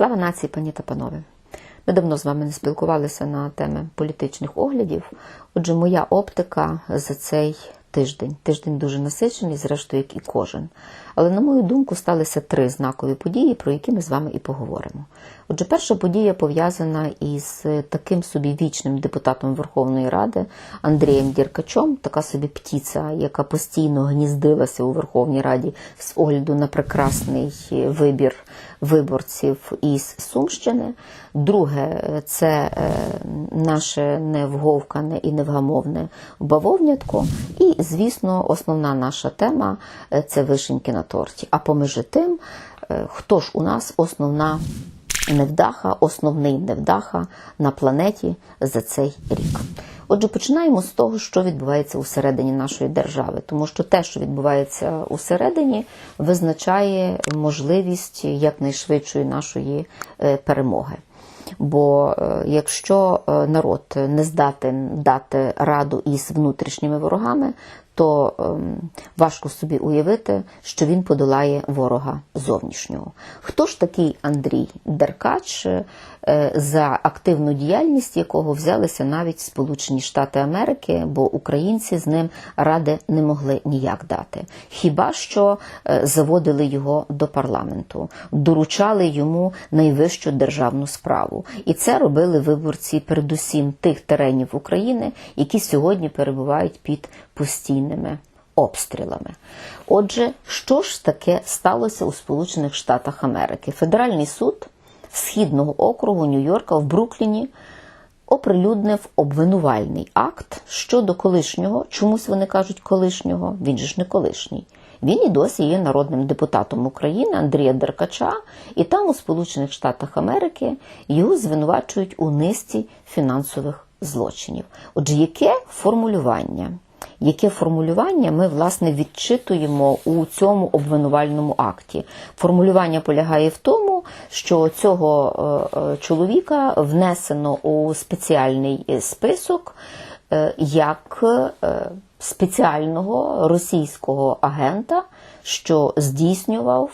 Слава нації, пані та панове! Ми давно з вами не спілкувалися на теми політичних оглядів. Отже, моя оптика за цей тиждень. Тиждень дуже насичений, зрештою, як і кожен. Але, на мою думку, сталися три знакові події, про які ми з вами і поговоримо. Отже, перша подія пов'язана із таким собі вічним депутатом Верховної Ради Андрієм Діркачом, така собі птіця, яка постійно гніздилася у Верховній Раді з огляду на прекрасний вибір виборців із Сумщини. Друге, це е, наше невговкане і невгамовне бавовнятко. І, звісно, основна наша тема е, це вишеньки на торті. А поміж тим, е, хто ж у нас основна невдаха, основний невдаха на планеті за цей рік. Отже, починаємо з того, що відбувається усередині нашої держави, тому що те, що відбувається усередині, визначає можливість якнайшвидшої нашої е, перемоги. Бо е, якщо е, народ не здатен дати раду із внутрішніми ворогами, то ем, важко собі уявити, що він подолає ворога зовнішнього. Хто ж такий Андрій Деркач, за активну діяльність якого взялися навіть Сполучені Штати Америки, бо українці з ним ради не могли ніяк дати. Хіба що е, заводили його до парламенту, доручали йому найвищу державну справу. І це робили виборці, передусім тих теренів України, які сьогодні перебувають під постійними обстрілами. Отже, що ж таке сталося у Сполучених Штатах Америки? Федеральний суд Східного округу Нью-Йорка в Брукліні оприлюднив обвинувальний акт щодо колишнього. Чомусь вони кажуть колишнього, він же ж не колишній. Він і досі є народним депутатом України Андрія Деркача, і там у Сполучених Штатах Америки його звинувачують у низці фінансових злочинів. Отже, яке формулювання? Яке формулювання ми власне відчитуємо у цьому обвинувальному акті? Формулювання полягає в тому, що цього е, е, чоловіка внесено у спеціальний список е, як спеціального російського агента, що здійснював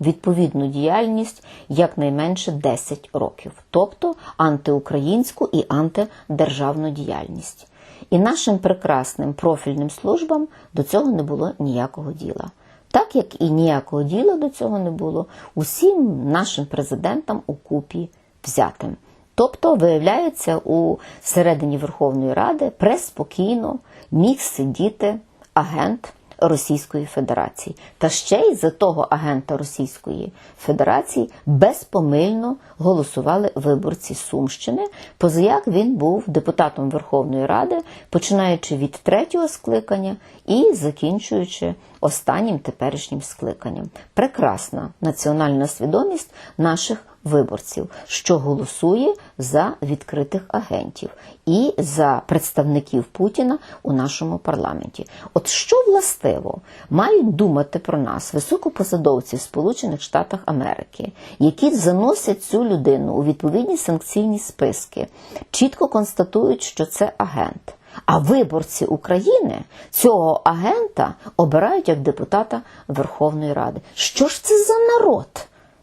відповідну діяльність якнайменше 10 років, тобто антиукраїнську і антидержавну діяльність. І нашим прекрасним профільним службам до цього не було ніякого діла. Так як і ніякого діла до цього не було усім нашим президентам у купі взятим. Тобто, виявляється, у середині Верховної Ради преспокійно міг сидіти агент Російської Федерації. Та ще й за того агента Російської Федерації безпомильно голосували виборці Сумщини, позаяк він був депутатом Верховної Ради, починаючи від третього скликання і закінчуючи останнім теперішнім скликанням. Прекрасна національна свідомість наших виборців, що голосує за відкритих агентів і за представників Путіна у нашому парламенті. От що властиво мають думати про нас високопосадовці в Сполучених Штатах Америки, які заносять цю людину у відповідні санкційні списки, чітко констатують, що це агент. А виборці України цього агента обирають як депутата Верховної Ради. Що ж це за народ?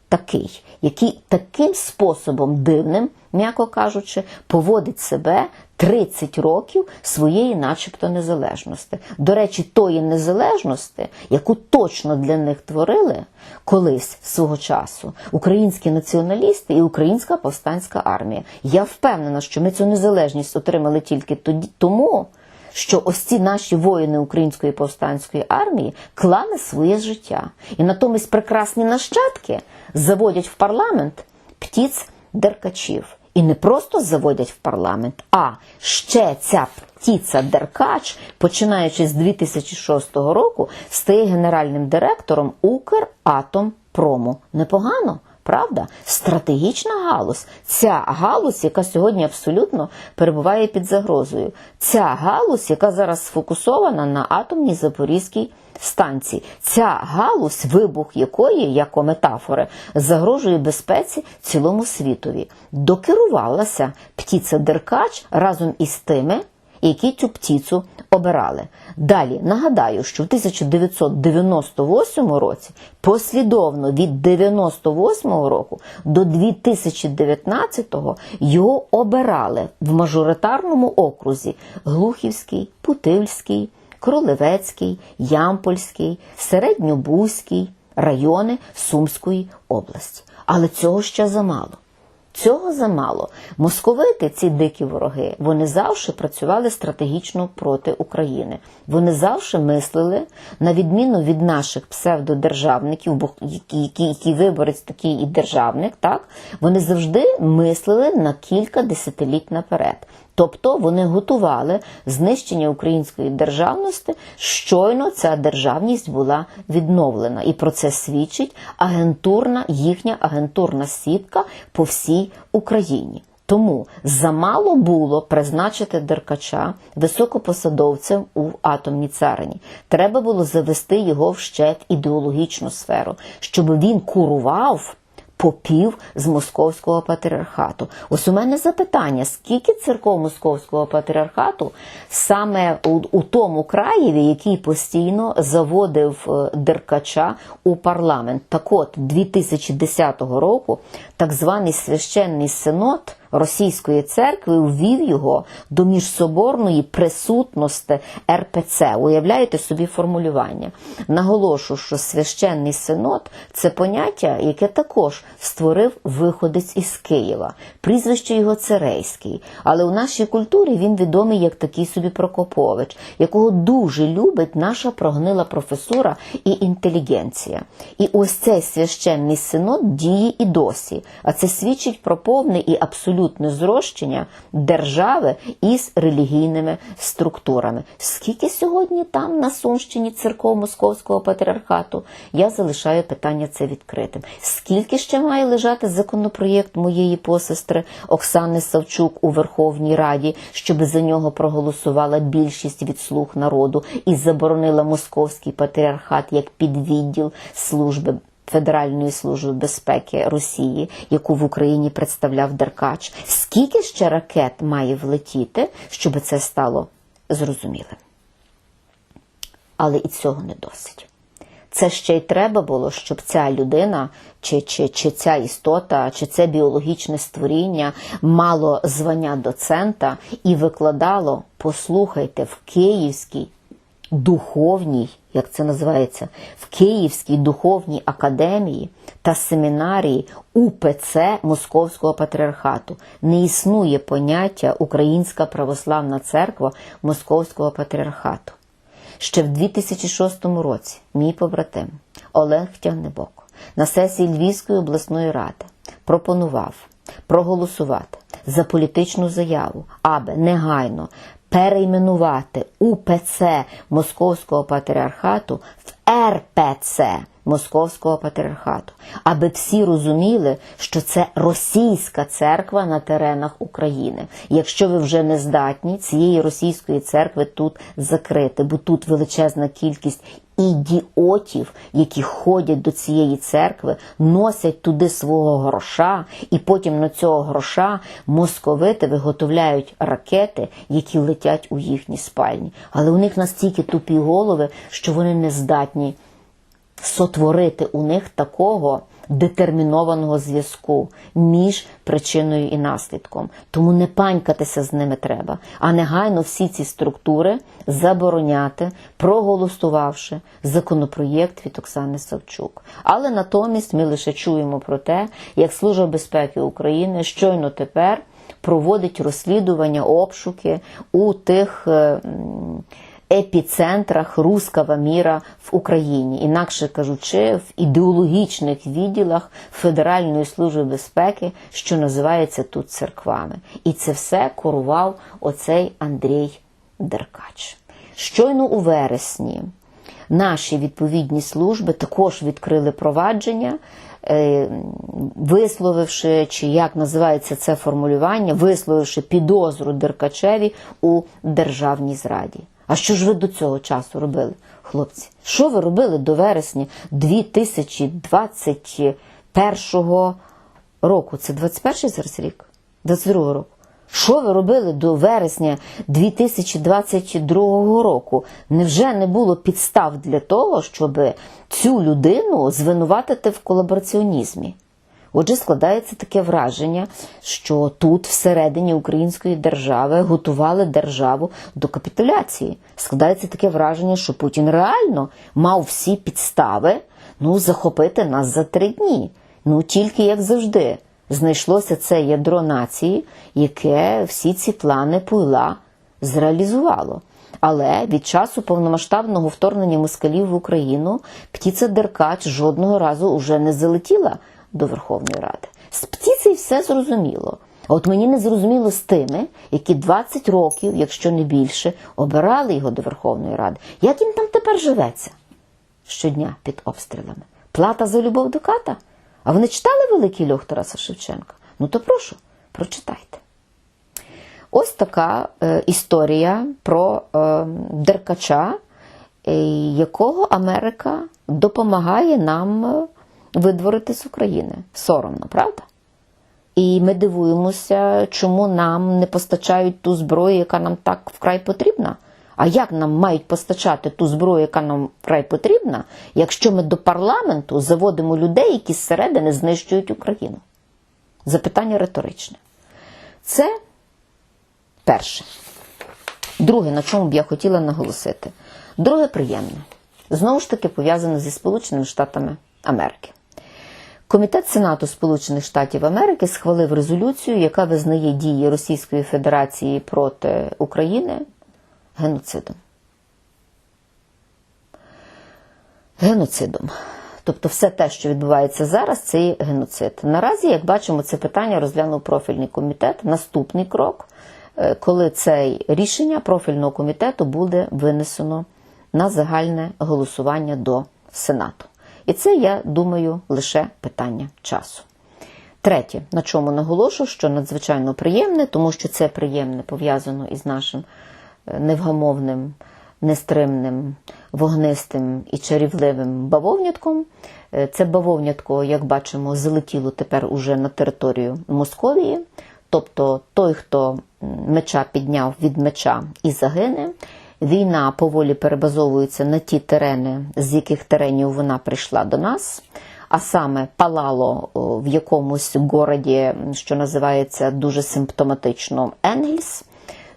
Такий, який таким способом дивним, м'яко кажучи, поводить себе 30 років своєї, начебто, незалежності. До речі, тої незалежності, яку точно для них творили колись свого часу українські націоналісти і українська повстанська армія. Я впевнена, що ми цю незалежність отримали тільки тоді тому. Що ось ці наші воїни української повстанської армії клали своє життя, і натомість прекрасні нащадки заводять в парламент птіць деркачів. І не просто заводять в парламент, а ще ця птіця Деркач, починаючи з 2006 року, стає генеральним директором Укратомпрому. Непогано? Правда, стратегічна галузь. Ця галузь, яка сьогодні абсолютно перебуває під загрозою. Ця галузь, яка зараз сфокусована на атомній Запорізькій станції. Ця галузь, вибух якої, як метафори, загрожує безпеці цілому світові. Докерувалася птіця Деркач разом із тими, які цю птицю обирали. Далі нагадаю, що в 1998 році послідовно від 98 року до 2019 його обирали в мажоритарному окрузі Глухівський, Путильський, Кролевецький, Ямпольський, Середньобузький райони Сумської області. Але цього ще замало. Цього замало. Московити, ці дикі вороги, вони завжди працювали стратегічно проти України. Вони завжди мислили, на відміну від наших псевдодержавників, бо які, які, які виборець такий і державник, так вони завжди мислили на кілька десятиліть наперед. Тобто вони готували знищення української державності, щойно ця державність була відновлена. І про це свідчить агентурна їхня агентурна сітка по всій Україні. Тому замало було призначити Деркача високопосадовцем у атомній царині. Треба було завести його в ще в ідеологічну сферу, щоб він курував попів з московського патріархату. Ось у мене запитання: скільки церков московського патріархату саме у, у тому краєві, який постійно заводив е, Деркача у парламент? Так от 2010 року так званий священний синод. Російської церкви ввів його до міжсоборної присутності РПЦ. Уявляєте собі формулювання. Наголошу, що священний синод це поняття, яке також створив виходець із Києва. Прізвище його Церейський. Але у нашій культурі він відомий як такий собі Прокопович, якого дуже любить наша прогнила професура і інтелігенція. І ось цей священний синод діє і досі. А це свідчить про повне і абсолютне зрощення держави із релігійними структурами. Скільки сьогодні там на Сумщині церков Московського патріархату? Я залишаю питання це відкритим. Скільки ще має лежати законопроєкт моєї посестри Оксани Савчук у Верховній Раді, щоб за нього проголосувала більшість від слуг народу і заборонила московський патріархат як підвідділ служби Федеральної служби безпеки Росії, яку в Україні представляв Деркач. Скільки ще ракет має влетіти, щоб це стало зрозумілим? Але і цього не досить. Це ще й треба було, щоб ця людина, чи, чи, чи ця істота, чи це біологічне створіння мало звання доцента і викладало, послухайте, в Київській духовній, як це називається, в Київській духовній академії та семінарії УПЦ Московського патріархату не існує поняття Українська православна церква Московського патріархату. Ще в 2006 році мій побратим Олег Тягнебок на сесії Львівської обласної ради пропонував проголосувати за політичну заяву, аби негайно перейменувати УПЦ Московського патріархату в РПЦ Московського патріархату, аби всі розуміли, що це російська церква на теренах України. Якщо ви вже не здатні цієї російської церкви тут закрити, бо тут величезна кількість ідіотів, які ходять до цієї церкви, носять туди свого гроша, і потім на цього гроша московити виготовляють ракети, які летять у їхні спальні. Але у них настільки тупі голови, що вони не здатні сотворити у них такого детермінованого зв'язку між причиною і наслідком. Тому не панькатися з ними треба, а негайно всі ці структури забороняти, проголосувавши законопроєкт від Оксани Савчук. Але натомість ми лише чуємо про те, як Служба безпеки України щойно тепер проводить розслідування, обшуки у тих. Епіцентрах руского міра в Україні, інакше кажучи, в ідеологічних відділах Федеральної служби безпеки, що називається тут церквами. І це все курував оцей Андрій Деркач. Щойно у вересні наші відповідні служби також відкрили провадження. е, Висловивши, чи як називається це формулювання, висловивши підозру Деркачеві у державній зраді. А що ж ви до цього часу робили, хлопці? Що ви робили до вересня 2021 року? Це 21 зараз рік? 22 року. Що ви робили до вересня 2022 року? Невже не було підстав для того, щоб цю людину звинуватити в колабораціонізмі? Отже, складається таке враження, що тут, всередині української держави, готували державу до капітуляції. Складається таке враження, що Путін реально мав всі підстави ну, захопити нас за три дні. Ну, тільки як завжди, знайшлося це ядро нації, яке всі ці плани пуйла зреалізувало. Але від часу повномасштабного вторгнення москалів в Україну птіця Деркач жодного разу уже не залетіла до Верховної Ради. З птицею все зрозуміло. А от мені не зрозуміло з тими, які 20 років, якщо не більше, обирали його до Верховної Ради. Як їм там тепер живеться? Щодня під обстрілами. Плата за любов до ката? А вони читали великий льох Тараса Шевченка? Ну то прошу, прочитайте. Ось така е, історія про е, Деркача, е, якого Америка допомагає нам е, видворити з України. Соромно, правда? І ми дивуємося, чому нам не постачають ту зброю, яка нам так вкрай потрібна. А як нам мають постачати ту зброю, яка нам вкрай потрібна, якщо ми до парламенту заводимо людей, які зсередини знищують Україну? Запитання риторичне. Це перше. Друге, на чому б я хотіла наголосити. Друге приємне. Знову ж таки пов'язане зі Сполученими Штатами Америки. Комітет Сенату Сполучених Штатів Америки схвалив резолюцію, яка визнає дії Російської Федерації проти України геноцидом. Геноцидом. Тобто все те, що відбувається зараз, це є геноцид. Наразі, як бачимо, це питання розглянув профільний комітет. Наступний крок, е, коли це рішення профільного комітету буде винесено на загальне голосування до Сенату. І це, я думаю, лише питання часу. Третє, на чому наголошую, що надзвичайно приємне, тому що це приємне пов'язано із нашим е, невгамовним, нестримним, вогнистим і чарівливим бавовнятком. Е, Це бавовнятко, як бачимо, залетіло тепер уже на територію Московії. Тобто той, хто меча підняв від меча і загине, Війна поволі перебазовується на ті терени, з яких теренів вона прийшла до нас, а саме палало в якомусь городі, що називається дуже симптоматично Енгельс,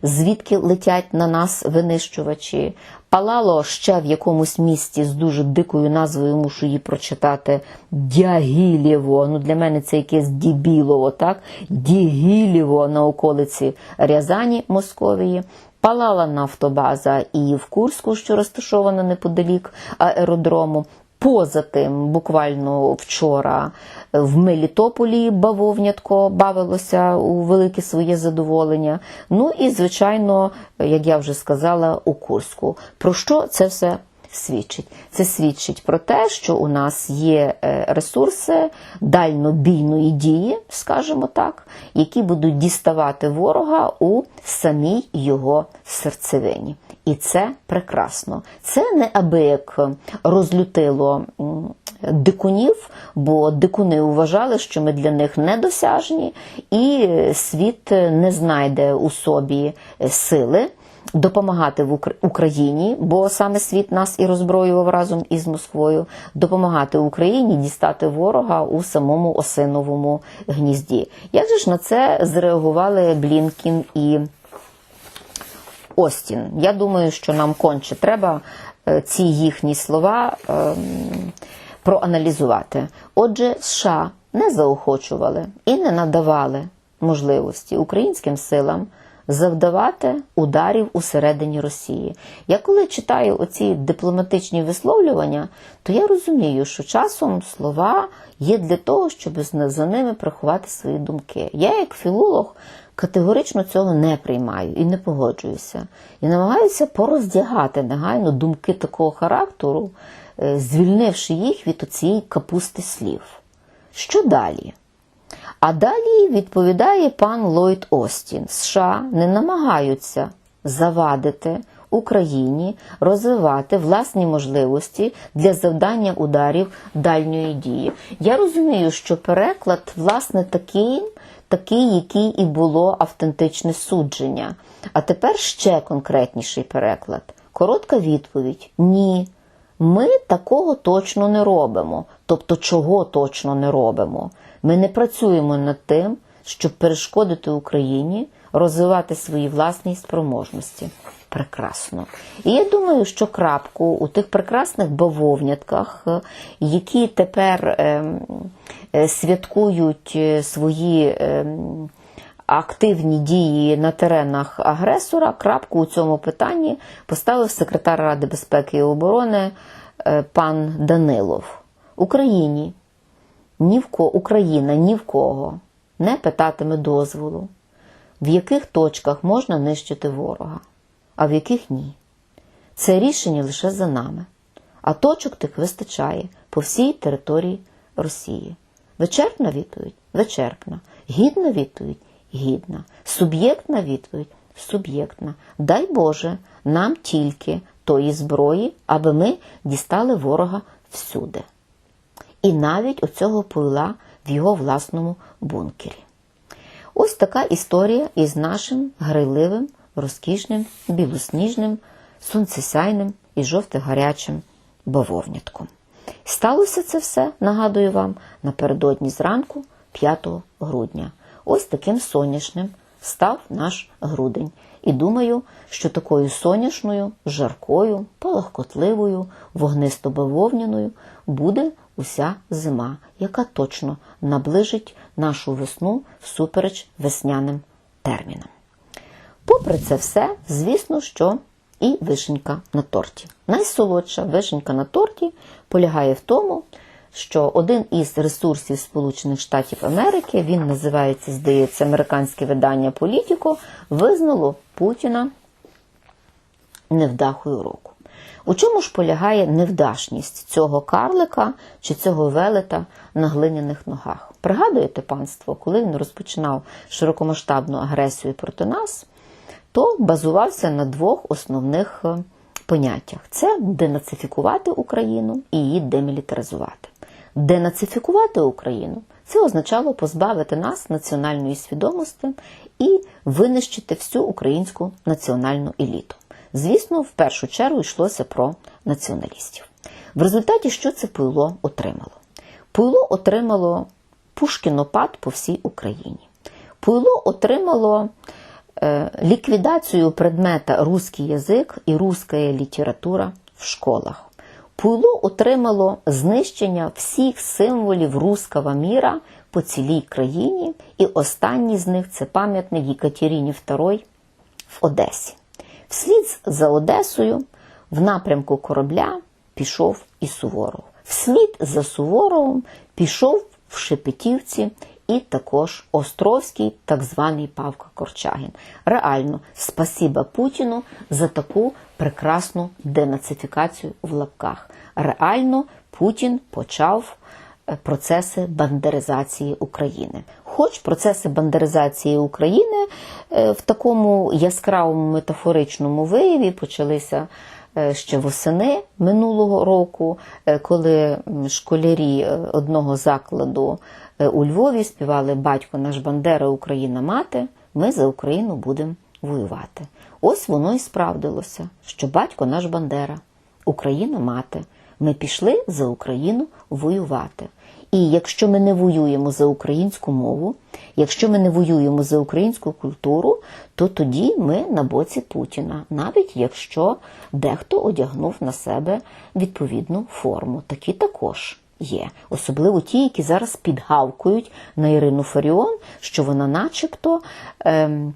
звідки летять на нас винищувачі. Палало ще в якомусь місті з дуже дикою назвою, мушу її прочитати Дягілєво. Ну, Для мене це якесь Дібілово, так? Дігілєво на околиці Рязані Московії. Палала нафтобаза і в Курську, що розташована неподалік аеродрому. Поза тим, буквально вчора в Мелітополі бавовнятко бавилося у велике своє задоволення. Ну і, звичайно, як я вже сказала, у Курську. Про що це все свідчить? Це свідчить про те, що у нас є ресурси дальнобійної дії, скажімо так, які будуть діставати ворога у самій його серцевині. І це прекрасно. Це не аби як розлютило дикунів, бо дикуни вважали, що ми для них недосяжні, і світ не знайде у собі сили. Допомагати в Україні, бо саме світ нас і роззброював разом із Москвою, допомагати Україні дістати ворога у самому осиновому гнізді. Як же ж на це зреагували Блінкін і Остін? Я думаю, що нам конче треба ці їхні слова проаналізувати. Отже, США не заохочували і не надавали можливості українським силам завдавати ударів усередині Росії. Я коли читаю оці дипломатичні висловлювання, то я розумію, що часом слова є для того, щоб за ними приховати свої думки. Я, як філолог, категорично цього не приймаю і не погоджуюся. І намагаюся пороздягати негайно думки такого характеру, звільнивши їх від оцієї капусти слів. Що далі? А далі відповідає пан Ллойд Остін: США не намагаються завадити Україні розвивати власні можливості для завдання ударів дальньої дії. Я розумію, що переклад, власне, такий, такий, який і було автентичне судження. А тепер ще конкретніший переклад. Коротка відповідь: ні. Ми такого точно не робимо. Тобто, чого точно не робимо? Ми не працюємо над тим, щоб перешкодити Україні розвивати свої власні спроможності. Прекрасно. І я думаю, що крапку у тих прекрасних бавовнятках, е, які тепер ем, е, святкують е, свої активні дії на теренах агресора, крапку у цьому питанні поставив секретар Ради безпеки і оборони е, пан Данилов. Україні ні в ко Україна ні в кого не питатиме дозволу, в яких точках можна нищити ворога, а в яких ні. Це рішення лише за нами, а точок тих вистачає по всій території Росії. Вичерпна відповідь вичерпна, гідна відповідь гідна, суб'єктна відповідь суб'єктна. Дай Боже нам тільки тої зброї, аби ми дістали ворога всюди. І навіть оцього пойла в його власному бункері. Ось така історія із нашим грайливим, розкішним, білосніжним, сонцесяйним і жовто-гарячим бавовнятком. Сталося це все, нагадую вам, напередодні зранку 5 грудня. Ось таким соняшним став наш грудень. І думаю, що такою соняшною, жаркою, палахкотливою, вогнисто-бавовняною буде уся зима, яка точно наближить нашу весну всупереч весняним термінам. Попри це все, звісно, що і вишенька на торті. Найсолодша вишенька на торті полягає в тому, що один із ресурсів Сполучених Штатів Америки, він називається, здається, американське видання Політіко, визнало Путіна невдахою року. У чому ж полягає невдашність цього карлика чи цього велета на глиняних ногах? Пригадуєте, панство, коли він розпочинав широкомасштабну агресію проти нас, то базувався на двох основних е, поняттях: це денацифікувати Україну і її демілітаризувати. Денацифікувати Україну це означало позбавити нас національної свідомості і винищити всю українську національну еліту. Звісно, в першу чергу йшлося про націоналістів. В результаті що це пуйло отримало? Пуйло отримало Пушкінопад по всій Україні. Пуйло отримало е, ліквідацію предмета русський язик і руська література в школах. Пуйло отримало знищення всіх символів руского міра по цілій країні, і останній з них це пам'ятник Єкатерині II в Одесі. Вслід за Одесою в напрямку корабля пішов і Суворов. Вслід за Суворовим пішов в Шепетівці і також Островський, так званий Павка Корчагін. Реально, спасіба Путіну за таку прекрасну денацифікацію в лапках. Реально, Путін почав е, процеси бандеризації України. Хоч процеси бандеризації України е, в такому яскравому метафоричному вияві почалися е, ще восени минулого року, коли школярі одного закладу у Львові співали Батько наш Бандера, Україна мати, ми за Україну будемо воювати. Ось воно і справдилося, що батько наш Бандера, Україна мати. Ми пішли за Україну воювати. І якщо ми не воюємо за українську мову, якщо ми не воюємо за українську культуру, то тоді ми на боці Путіна, навіть якщо дехто одягнув на себе відповідну форму. Такі також є. Особливо ті, які зараз підгавкують на Ірину Фаріон, що вона начебто. Ем,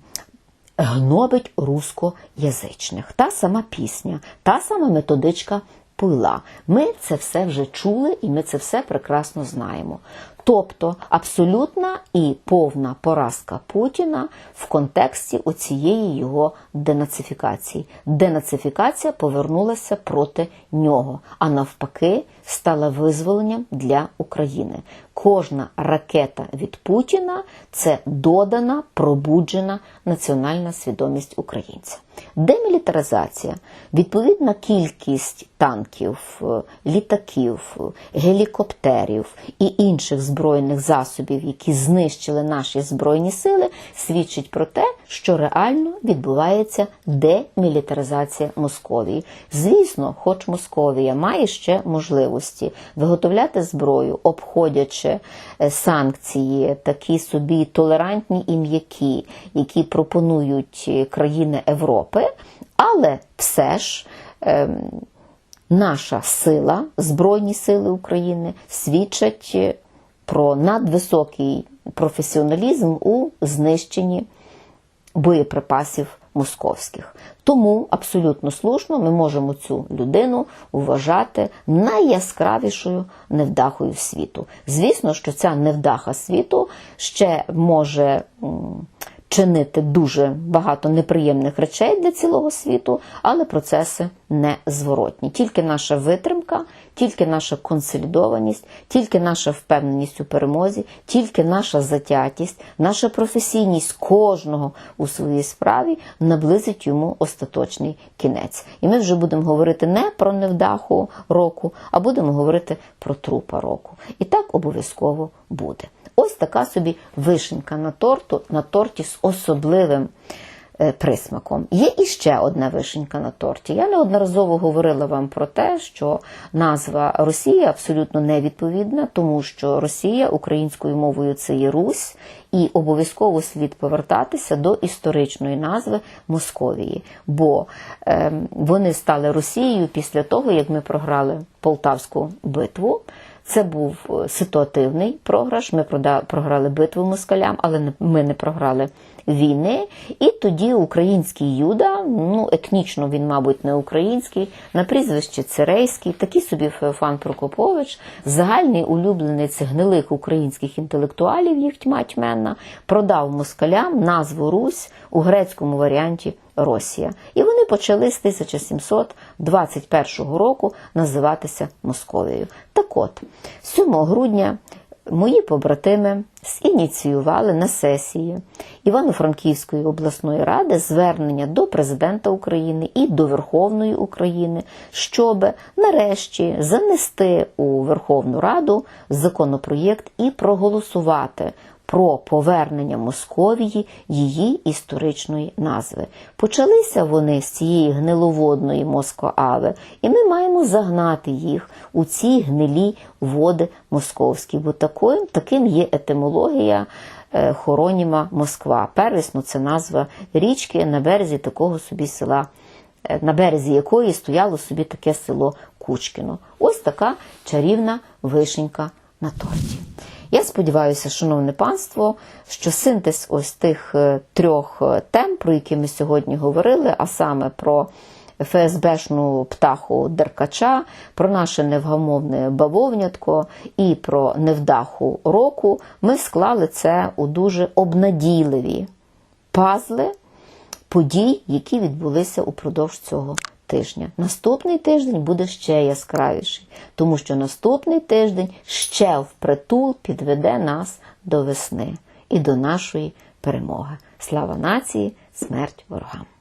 Гнобить рускоязичних. Та сама пісня, та сама методичка пила. Ми це все вже чули і ми це все прекрасно знаємо. Тобто абсолютна і повна поразка Путіна в контексті оцієї його денацифікації. Денацифікація повернулася проти нього, а навпаки, стала визволенням для України. Кожна ракета від Путіна це додана, пробуджена національна свідомість українця. Демілітаризація, відповідна кількість танків, е, літаків, е, гелікоптерів і інших збройних засобів, які знищили наші збройні сили, свідчить про те, що реально відбувається демілітаризація Московії. Звісно, хоч Московія має ще можливості виготовляти зброю, обходячи е, санкції, такі собі толерантні і м'які, які пропонують е, країни Європи, але все ж. ем, Наша сила, Збройні сили України свідчать е, про надвисокий професіоналізм у знищенні боєприпасів московських. Тому абсолютно слушно ми можемо цю людину вважати найяскравішою невдахою світу. Звісно, що ця невдаха світу ще може чинити дуже багато неприємних речей для цілого світу, але процеси незворотні. Тільки наша витримка, тільки наша консолідованість, тільки наша впевненість у перемозі, тільки наша затятість, наша професійність кожного у своїй справі наблизить йому остаточний кінець. І ми вже будемо говорити не про невдаху року, а будемо говорити про трупа року. І так обов'язково буде. Ось така собі вишенька на торту, на торті з особливим е, присмаком. Є іще одна вишенька на торті. Я неодноразово говорила вам про те, що назва Росія абсолютно невідповідна, тому що Росія українською мовою це є Русь, і обов'язково слід повертатися до історичної назви Московії, бо е, вони стали Росією після того, як ми програли Полтавську битву. Це був е, ситуативний програш. Ми програли битву москалям, але ми не програли війни. І тоді український юда, ну етнічно він, мабуть, не український, на прізвище Церейський, такий собі Феофан Прокопович, загальний улюбленець гнилих українських інтелектуалів, їх тьма тьменна, продав москалям назву Русь у грецькому варіанті Росія. І вони почали з 1721 року називатися Московією. Так от, 7 грудня мої побратими зініціювали на сесії Івано-Франківської обласної ради звернення до президента України і до Верховної України, щоб нарешті занести у Верховну Раду законопроєкт і проголосувати про повернення Московії її історичної назви. Почалися вони з цієї гниловодної Москоави, і ми маємо загнати їх у ці гнилі води московські, бо таким, таким є етимологія е, хороніма Москва. Первісно це назва річки на березі такого собі села, е, на березі якої стояло собі таке село Кучкіно. Ось така чарівна вишенька на торті. Я сподіваюся, шановне панство, що синтез ось тих е, трьох е, тем, про які ми сьогодні говорили, а саме про ФСБшну птаху Деркача, про наше невгамовне бавовнятко і про невдаху року, ми склали це у дуже обнадійливі пазли подій, які відбулися упродовж цього тижня. Наступний тиждень буде ще яскравіший, тому що наступний тиждень ще впритул підведе нас до весни і до нашої перемоги. Слава нації, смерть ворогам!